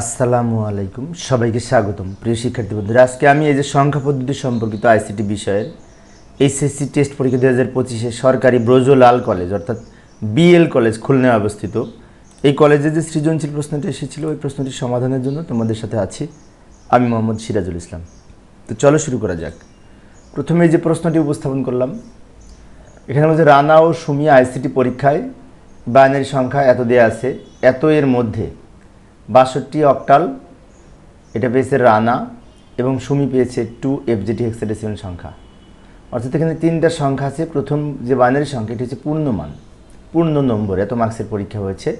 আসসালামু আলাইকুম, সবাইকে স্বাগতম। প্রিয় শিক্ষার্থী বন্ধুরা, আজকে আমি এই যে সংখ্যা পদ্ধতি সম্পর্কিত আইসিটি বিষয়ের এইচএসসি টেস্ট পরীক্ষা দু হাজার পঁচিশে সরকারি ব্রজলাল কলেজ, অর্থাৎ বিএল কলেজ খুলনায় অবস্থিত। এই কলেজে যে সৃজনশীল প্রশ্নটি এসেছিল, ওই প্রশ্নটির সমাধানের জন্য তোমাদের সাথে আছি আমি মোহাম্মদ সিরাজুল ইসলাম। তো চলো শুরু করা যাক। প্রথমে যে প্রশ্নটি উপস্থাপন করলাম, এখানে বলছে, রানা ও সুমি আইসিটি পরীক্ষায় বাইনারি সংখ্যা এত দেয়া আছে, এত এর মধ্যে বাষট্টি অক্টাল, এটা পেয়েছে রানা এবং সুমি পেয়েছে টু এফজেটি হেক্সাডেসিমাল সংখ্যা। অর্থাৎ এখানে তিনটা সংখ্যা আছে। প্রথম যে বাইনারি সংখ্যা, এটি হচ্ছে পূর্ণমান, পূর্ণ নম্বর, এত মার্কসের পরীক্ষা হয়েছে।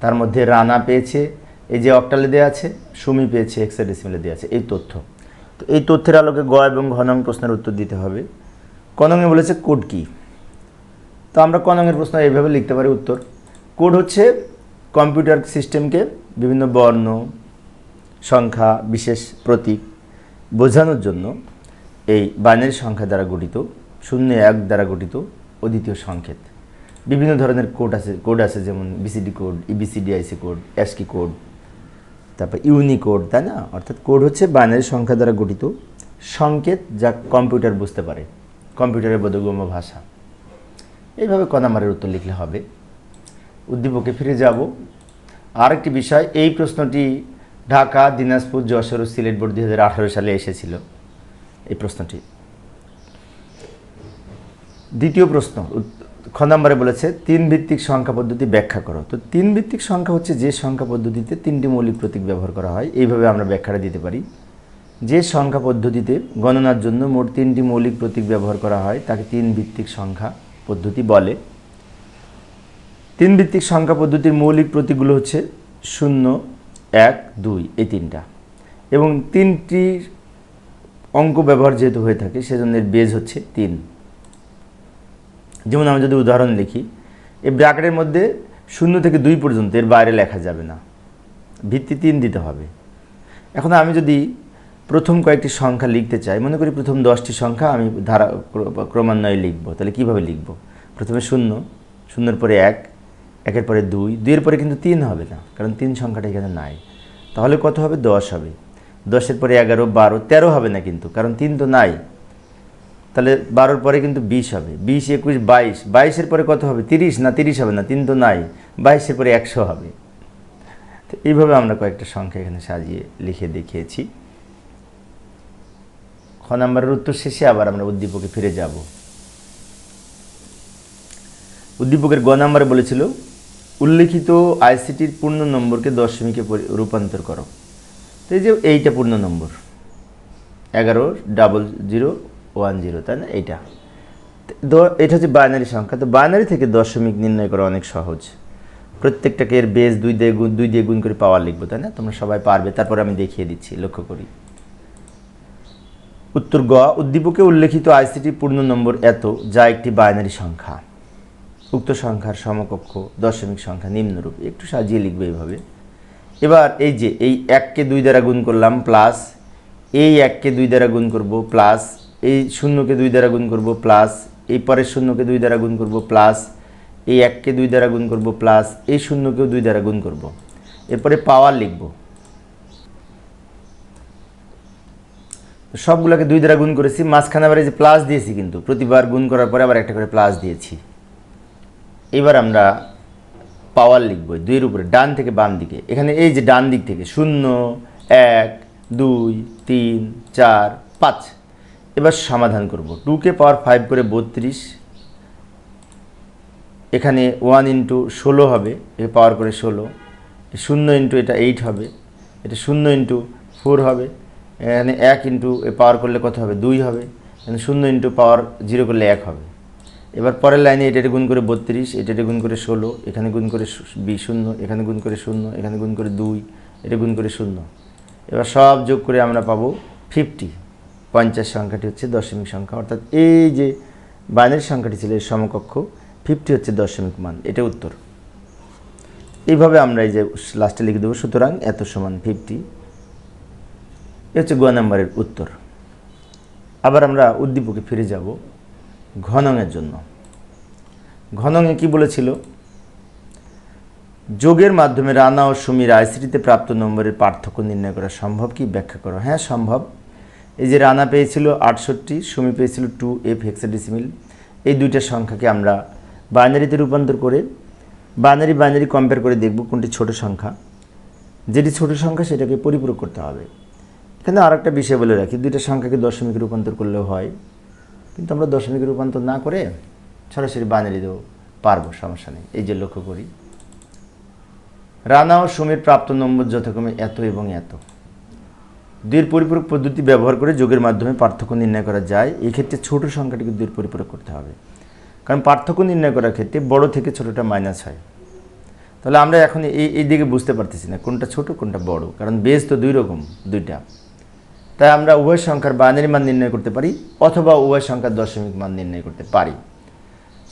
তার মধ্যে রানা পেয়েছে, এই যে অক্টালে দেওয়া আছে, সুমি পেয়েছে হেক্সাডেসিমালে দেওয়া আছে, এই তথ্য। তো এই তথ্যের আলোকে গ এবং ঘনং প্রশ্নের উত্তর দিতে হবে। কনঙে বলেছে কোড কী? তো আমরা কনঙের প্রশ্ন এইভাবে লিখতে পারি উত্তর। কোড হচ্ছে কম্পিউটার সিস্টেমকে বিভিন্ন বর্ণ, সংখ্যা, বিশেষ প্রতীক বোঝানোর জন্য এই বাইনারি সংখ্যা দ্বারা গঠিত, শূন্য এক দ্বারা গঠিত অদ্বিতীয় সংকেত। বিভিন্ন ধরনের কোড আছে কোড আছে যেমন BCD code EBCDIC code ASCII code, তারপর ইউনিকোড তাই না? অর্থাৎ কোড হচ্ছে বাইনারি সংখ্যা দ্বারা গঠিত সংকেত যা কম্পিউটার বুঝতে পারে, কম্পিউটারের বোধগম্য ভাষা। এইভাবে ক নাম্বারের উত্তর লিখলে হবে, উদ্দীপকে ফিরে যাব আরেকটি বিষয়, এই প্রশ্নটি ঢাকা, দিনাজপুর, যশোর ও সিলেট বোর্ড দু হাজার আঠারো সালে এসেছিল। এই প্রশ্নটি। দ্বিতীয় প্রশ্ন খ নম্বরে বলেছে, তিন ভিত্তিক সংখ্যা পদ্ধতি ব্যাখ্যা করো। তো তিন ভিত্তিক সংখ্যা হচ্ছে যে সংখ্যা পদ্ধতিতে তিনটি মৌলিক প্রতীক ব্যবহার করা হয়, এইভাবে আমরা ব্যাখ্যাটা দিতে পারি। যে সংখ্যা পদ্ধতিতে গণনার জন্য মোট তিনটি মৌলিক প্রতীক ব্যবহার করা হয়, তাকে তিন ভিত্তিক সংখ্যা পদ্ধতি বলে। তিন ভিত্তিক সংখ্যা পদ্ধতির মৌলিক প্রতীকগুলো হচ্ছে শূন্য, এক, দুই, এই তিনটা। এবং তিনটি অঙ্ক ব্যবহার যেহেতু হয়ে থাকে, সেজন্য এর বেজ হচ্ছে তিন। যেমন আমি যদি উদাহরণ লিখি এই ব্র্যাকেটের মধ্যে শূন্য থেকে দুই পর্যন্ত এর বাইরে লেখা যাবে না। ভিত্তি তিন দিতে হবে। এখন আমি যদি প্রথম কয়েকটি সংখ্যা লিখতে চাই, মনে করি প্রথম দশটি সংখ্যা আমি ধারা ক্রমান্বয়ে লিখব। তাহলে কীভাবে লিখব? প্রথমে শূন্য, শূন্যর পরে এক একের পরে দুই, দুইয়ের পরে কিন্তু তিন হবে না, কারণ তিন সংখ্যাটা এখানে নাই। তাহলে কত হবে? দশ হবে। দশের পরে এগারো, বারো, তেরো হবে না কিন্তু, কারণ তিন তো নাই। তাহলে বারোর পরে কিন্তু বিশ হবে। বিশ, একুশ, বাইশ, বাইশের পরে কত হবে? তিরিশ, না তিরিশ হবে না, তিন তো নাই। বাইশের পরে একশো হবে। তো এইভাবে আমরা কয়েকটা সংখ্যা এখানে সাজিয়ে লিখে দেখিয়েছি। খ নাম্বারের উত্তর শেষে আবার আমরা উদ্দীপকে ফিরে যাব। উদ্দীপকের গ নাম্বারে বলেছিল উল্লেখিত আইসিটির পূর্ণ নম্বরকে দশমিকে রূপান্তর করো। তো এই যে এইটা পূর্ণ নম্বর, এগারো ডাবল জিরো ওয়ান জিরো তাই না? এইটা। এটা হচ্ছে বাইনারি সংখ্যা। তো বাইনারি থেকে দশমিক নির্ণয় করা অনেক সহজ। প্রত্যেকটাকে এর বেস দুই দিয়ে গুণ দুই দিয়ে গুণ করে পাওয়ার লিখব, তাই না? তোমরা সবাই পারবে। তারপর আমি দেখিয়ে দিচ্ছি, লক্ষ্য করি। উত্তর গ, উদ্দীপকে উল্লেখিত আইসিটি পূর্ণ নম্বর এত, যা একটি বাইনারি সংখ্যা। উক্ত সংখ্যার সমকক্ষ দশমিক সংখ্যা নিম্নরূপ। একটু সাজিয়ে লিখবে এইভাবে। এবার এই যে, এই এককে দুই দ্বারা গুণ করলাম, প্লাস এই এককে দুই দ্বারা গুণ করব, প্লাস এই শূন্যকে দুই দ্বারা গুণ করব, প্লাস এই পরের শূন্যকে দুই দ্বারা গুণ করব, প্লাস এই এককে দুই দ্বারা গুণ করব, প্লাস এই শূন্যকেও দুই দ্বারা গুণ করব। এরপরে পাওয়ার লিখব। সবগুলোকে দুই দ্বারা গুণ করেছি, মাঝখানে আবার এই যে প্লাস দিয়েছি কিন্তু, প্রতিবার গুণ করার পরে আবার একটা করে প্লাস দিয়েছি। এবার আমরা পাওয়ার লিখব, দুইয়ের উপরে, ডান থেকে বাম দিকে। এখানে এই যে ডান দিক থেকে, শূন্য, এক, দুই, তিন, চার, পাঁচ। এবার সমাধান করব। টুকে পাওয়ার ফাইভ করে বত্রিশ। এখানে ওয়ান ইন্টু ষোলো হবে, এ পাওয়ার করে ষোলো। শূন্য ইন্টু এটা এইট হবে, এটা শূন্য ইন্টু ফোর হবে। এখানে এক ইন্টু এ পাওয়ার করলে কত হবে? দুই হবে। এখানে শূন্য ইন্টু পাওয়ার জিরো করলে এক হবে। এবার পরের লাইনে এটা গুণ করে বত্রিশ এটা গুণ করে ষোলো, এখানে গুণ করে বি শূন্য, এখানে গুণ করে শূন্য, এখানে গুণ করে দুই এটা গুণ করে শূন্য। এবার সব যোগ করে আমরা পাবো ফিফটি পঞ্চাশ সংখ্যাটি হচ্ছে দশমিক সংখ্যা। অর্থাৎ এই যে বাইনারি সংখ্যাটি ছিল এর সমকক্ষ ফিফটি হচ্ছে দশমিক মান, এটা উত্তর। এইভাবে আমরা এই যে লাস্টে লিখে দেবো, সুতরাং এত সমান ফিফটি এ হচ্ছে গ নাম্বারের উত্তর। আবার আমরা উদ্দীপকে ফিরে যাব। ঘনঙের জন্য। ঘনঙে কি বলেছিল? যোগের মাধ্যমে রানা ও সুমির আইসিটিতে প্রাপ্ত নম্বরের পার্থক্য নির্ণয় করা সম্ভব কি? ব্যাখ্যা করো। হ্যাঁ সম্ভব। এই যে রানা পেয়েছিল আটষট্টি, সুমি পেয়েছিল টু, এফ হেক্সাডেসিমিল। এই দুইটা সংখ্যাকে আমরা বাইনারিতে রূপান্তর করে বাইনারি বাইনারি কম্পেয়ার করে দেখব কোনটি ছোট সংখ্যা। যেটি ছোট সংখ্যা সেটাকে পরিপূরক করতে হবে। এখানে আর একটা বিষয় বলে রাখি, দুইটা সংখ্যাকে দশমিক রূপান্তর করলেও হয়। কিন্তু আমরা দশমিকে রূপান্তর না করে সরাসরি বাইনারি দেবো, পারব, সমস্যা নেই। এই যে লক্ষ্য করি। রানা ও সুমির প্রাপ্ত নম্বর যথাক্রমে এত এবং এত। দুইয়ের পরিপূরক পদ্ধতি ব্যবহার করে যোগের মাধ্যমে পার্থক্য নির্ণয় করা যায়। এক্ষেত্রে ক্ষেত্রে ছোট সংখ্যাটিকে দুইয়ের পরিপূরক করতে হবে। কারণ পার্থক্য নির্ণয় করার ক্ষেত্রে বড় থেকে ছোটটা মাইনাস হয়। তাহলে আমরা এখন এই এই দিকে বুঝতে পারতেছি না কোনটা ছোট, কোনটা বড়। কারণ বেস তো দুই রকম, দুইটা। তাই আমরা উভয় সংখ্যার বাইনারি মান নির্ণয় করতে পারি অথবা উভয় সংখ্যার দশমিক মান নির্ণয় করতে পারি।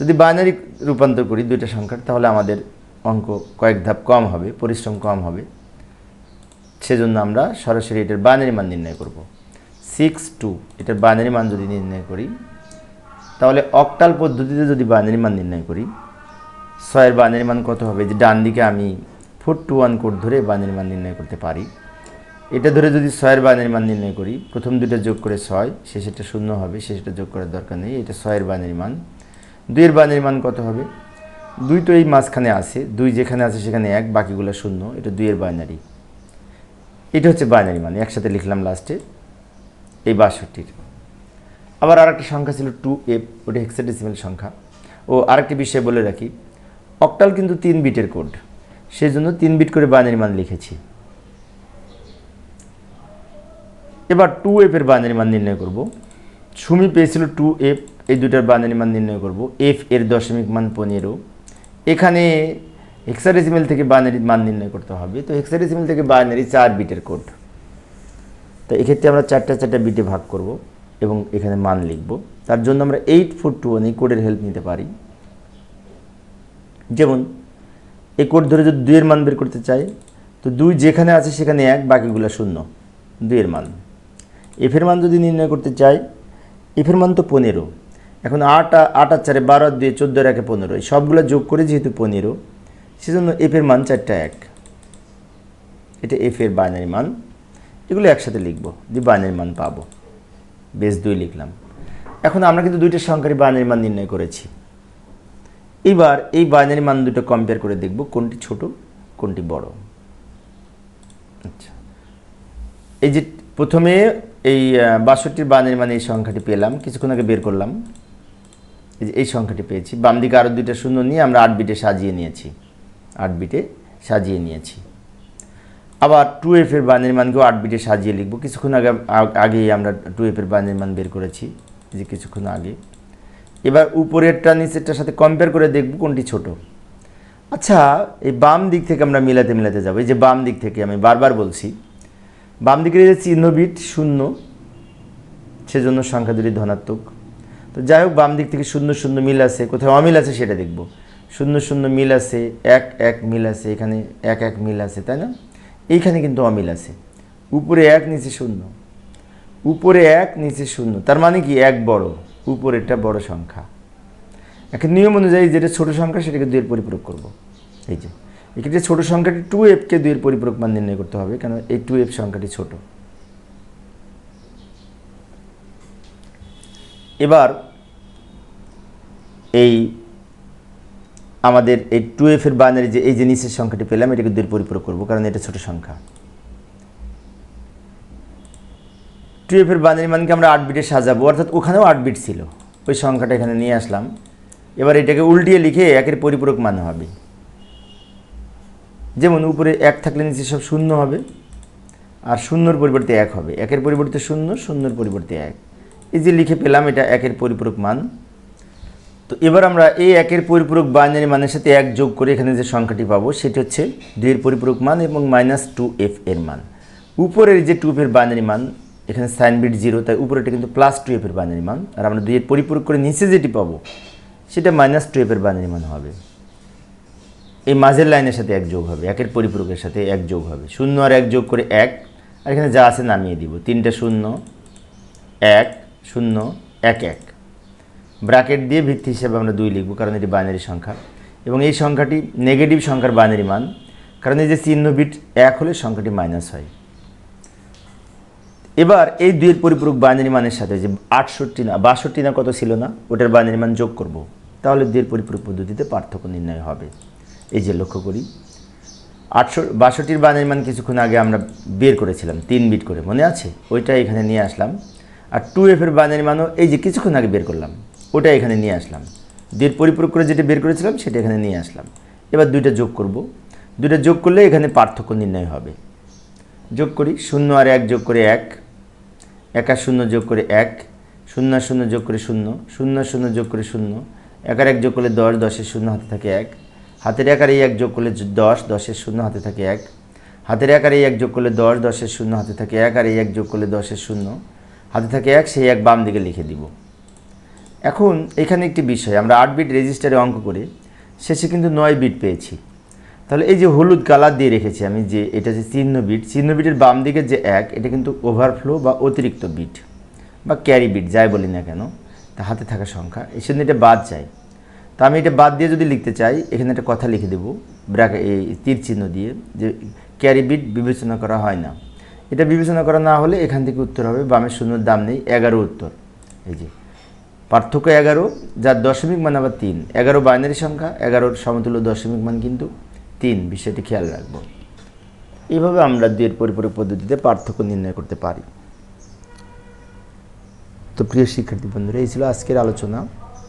যদি বাইনারি রূপান্তর করি দুইটা সংখ্যার, তাহলে আমাদের অঙ্ক কয়েক ধাপ কম হবে, পরিশ্রম কম হবে। সেজন্য আমরা সরাসরি এটার বাইনারি মান নির্ণয় করব। সিক্স টু এটার বাইনারি মান যদি নির্ণয় করি, তাহলে অক্টাল পদ্ধতিতে যদি বাইনারি মান নির্ণয় করি, ছয়ের বাইনারি মান কত হবে? যে ডান দিকে আমি ফোর টু ওয়ান কোড ধরে বাইনারি মান নির্ণয় করতে পারি। এটা ধরে যদি ছয়ের বাইনারি মান নির্ণয় করি, প্রথম দুটো যোগ করে ছয়, শেষেরটা শূন্য হবে শেষটা যোগ করার দরকার নেই, এটা ছয়ের বাইনারি মান। দুইয়ের বাইনারি মান কত হবে? দুই তো এই মাঝখানে আছে, দুই যেখানে আছে সেখানে এক, বাকিগুলো শূন্য, এটা দুইয়ের বাইনারি। এটা হচ্ছে বাইনারি মান, একসাথে লিখলাম লাস্টে, এই বাষট্টির। আবার আরেকটা সংখ্যা ছিল টু এফ ওটা হেক্সাডেসিমেল সংখ্যা। ও আরেকটি বিষয় বলে রাখি অক্টাল কিন্তু তিন বিটের কোড সেই জন্য তিন বিট করে বাইনারি মান লিখেছি। এবার টু এফের বাইনারি মান নির্ণয় করব। সুমি পেয়েছিল টু এফ এই দুটার বাইনারি মান নির্ণয় করব। এফ এর দশমিক মান পনেরো। এখানে হেক্সাডেসিমেল থেকে বাইনারি মান নির্ণয় করতে হবে। তো হেক্সাডেসিমেল থেকে বাইনারি চার বিটের কোড তো এক্ষেত্রে আমরা চারটা চারটা বিটে ভাগ করব এবং এখানে মান লিখব। তার জন্য আমরা এইট ফোর টু ওয়ান এই কোডের হেল্প নিতে পারি। যেমন, এই কোড ধরে যদি দুইয়ের মান বের করতে চাই, তো দুই যেখানে আছে সেখানে এক, বাকিগুলো শূন্য। দুইয়ের মান। এফের মান যদি নির্ণয় করতে চাই এফের মান তো পনেরো। এখন আট আট আর চারে বারো আর দুই চোদ্দ আর একে পনেরো। এই সবগুলো যোগ করে যেহেতু পনেরো, সেজন্য এফের মান চারটা এক। এটা এফের বাইনারি মান। এগুলো একসাথে লিখব, দিয়ে বাইনারি মান পাবো। বেশ দুই লিখলাম। এখন আমরা কিন্তু দুইটা সংখ্যারই বাইনারি মান নির্ণয় করেছি। এবার এই বাইনারি মান দুটো কম্পেয়ার করে দেখব, কোনটি ছোট, কোনটি বড়। আচ্ছা। এই যে প্রথমে এই বাষট্টির বাইনারি মানে এই সংখ্যাটি পেলাম, কিছুক্ষণ আগে বের করলাম। এই যে, এই সংখ্যাটি পেয়েছি। বাম দিকে আরও দুইটা শূন্য নিয়ে আমরা আট বিটে সাজিয়ে নিয়েছি। আট বিটে সাজিয়ে নিয়েছি। আবার টু এফের এর বাইনারি মানকেও আট বিটে সাজিয়ে লিখব। কিছুক্ষণ আগে আগেই আমরা টু এফের এর বাইনারি মান বের করেছি যে কিছুক্ষণ আগে। এবার উপরেরটা, নিচেরটার সাথে কম্পেয়ার করে দেখব কোনটি ছোট। আচ্ছা এই বাম দিক থেকে আমরা মিলাতে মিলাতে যাব। এই যে বাম দিক থেকে আমি বারবার বলছি বাম দিকের যে চিহ্ন বিট শূন্য, সেজন্য সংখ্যা দুটি ধনাত্মক। তো যাই হোক, বাম দিক থেকে শূন্য শূন্য মিল আছে কোথায় অমিল আছে সেটা দেখব। শূন্য শূন্য মিল আছে, এক এক মিল আছে, এখানে এক এক মিল আছে, তাই না? এইখানে কিন্তু অমিল আছে। উপরে এক, নিচে শূন্য। উপরে এক, নিচে শূন্য, তার মানে কি এক বড়, উপরেরটা বড় সংখ্যা। এখন নিয়ম অনুযায়ী যেটা ছোট সংখ্যা সেটাকে দুইয়ের পরিপূরক করব। এই যে। এক্ষেত্রে ছোট সংখ্যাটি টু এফকে দুইয়ের পরিপূরক মান নির্ণয় করতে হবে, কেন এই টু এফ সংখ্যাটি ছোট। এবার এই আমাদের এই টু এফ এর বাইনারি যে এই যে নিচের সংখ্যাটি পেলাম, এটাকে দুইয়ের পরিপূরক করব, কারণ এটা ছোট সংখ্যা। টু এফ এর বাইনারি মানকে আমরা আট বিটে সাজাবো, অর্থাৎ ওখানেও আট বিট ছিল। ওই সংখ্যাটা এখানে নিয়ে আসলাম। এবার এটাকে উল্টিয়ে লিখে একের পরিপূরক মান হবে। যেমন উপরে এক থাকলে নিচে সব শূন্য হবে, আর শূন্যর পরিবর্তে এক হবে। একের পরিবর্তে শূন্য, শূন্যর পরিবর্তে এক। এই যে লিখে পেলাম, এটা একের পরিপূরক মান। তো এবার আমরা এই একের পরিপূরক বাইনারি মানের সাথে এক যোগ করে এখানে যে সংখ্যাটি পাবো, সেটি হচ্ছে দুইয়ের পরিপূরক মান এবং মাইনাস টু এফ এর মান। উপরের যে টু এফের বাইনারি মান, এখানে সাইন বিট জিরো, তাই উপরেটা কিন্তু প্লাস টু এফের বাইনারি মান। আর আমরা দুইয়ের পরিপূরক করে নিচে যেটি পাবো, সেটা মাইনাস টু এফের বাইনারি মান হবে। এই মাঝের লাইনের সাথে এক যোগ হবে, একের পরিপূরকের সাথে এক যোগ হবে। শূন্য আর এক যোগ করে এক, আর এখানে যা আছে নামিয়ে দিব। তিনটা শূন্য, এক শূন্য, এক এক। ব্র্যাকেট দিয়ে ভিত্তি হিসেবে আমরা দুই লিখব, কারণ এটি বাইনারি সংখ্যা। এবং এই সংখ্যাটি নেগেটিভ সংখ্যার বাইনারি মান, কারণ এই যে চিহ্ন বিট এক হলে সংখ্যাটি মাইনাস হয়। এবার এই দুইয়ের পরিপূরক বাইনারি মানের সাথে যে আটষট্টি না, বাষট্টি না কত ছিল না, ওটার বাইনারি মান যোগ করব। তাহলে দুইয়ের পরিপূরক পদ্ধতিতে পার্থক্য নির্ণয় হবে। এই যে লক্ষ্য করি। আটশো, বাষট্টির বাইনারি মান কিছুক্ষণ আগে আমরা বের করেছিলাম, তিন বিট করে, মনে আছে? ওইটা এখানে নিয়ে আসলাম। আর টু এফের বাইনারি মানও এই যে কিছুক্ষণ আগে বের করলাম, ওটা এখানে নিয়ে আসলাম। দুইয়ের পরিপূরক করে যেটা বের করেছিলাম, সেটা এখানে নিয়ে আসলাম। এবার দুইটা যোগ করব। দুইটা যোগ করলে এখানে পার্থক্য নির্ণয় হবে। যোগ করি, শূন্য আর এক যোগ করে এক এক আর শূন্য যোগ করে এক, শূন্য শূন্য যোগ করে শূন্য শূন্য শূন্য যোগ করে শূন্য, এক আর এক যোগ করলে দশ, দশের শূন্য হাতে থাকে এক। হাতের এই এক যোগ করলে দশ, দশের শূন্য হাতে থাকে এক। হাতের এই এক যোগ করলে দশ, দশের শূন্য হাতে থাকে এক, আর এক যোগ করলে দশের শূন্য হাতে থাকে এক, সেই এক বাম দিকে লিখে দিব। এখন এখানে একটি বিষয়, আমরা আট বিট রেজিস্টারে অঙ্ক করে, শেষে কিন্তু নয় বিট পেয়েছি। তাহলে এই যে হলুদ কালার দিয়ে রেখেছি আমি যে এটা যে চিহ্ন বিট চিহ্ন বিটের বাম দিকে যে এক, এটা কিন্তু ওভারফ্লো বা অতিরিক্ত বিট বা ক্যারি বিট যাই বলি না কেন, তা হাতে থাকা সংখ্যা, এই জন্য এটা বাদ যায়। তা আমি এটা বাদ দিয়ে যদি লিখতে চাই, এখানে একটা কথা লিখে দেবো ব্র্যাক এই তীর চিহ্ন দিয়ে, যে ক্যারি বিট বিবেচনা করা হয় না। এটা বিবেচনা করা না হলে এখান থেকে উত্তর হবে বামের শূন্যর দাম নেই, এগারো উত্তর। এই যে, পার্থক্য এগারো, যার দশমিক মান আবার তিন। এগারো বাইনারি সংখ্যা, এগারোর সমতুল্য দশমিক মান কিন্তু তিন, বিষয়টি খেয়াল রাখব। এইভাবে আমরা দুয়ের পরিপূরক পদ্ধতিতে পার্থক্য নির্ণয় করতে পারি। তো প্রিয় শিক্ষার্থী বন্ধুরা, এই ছিল আজকের আলোচনা।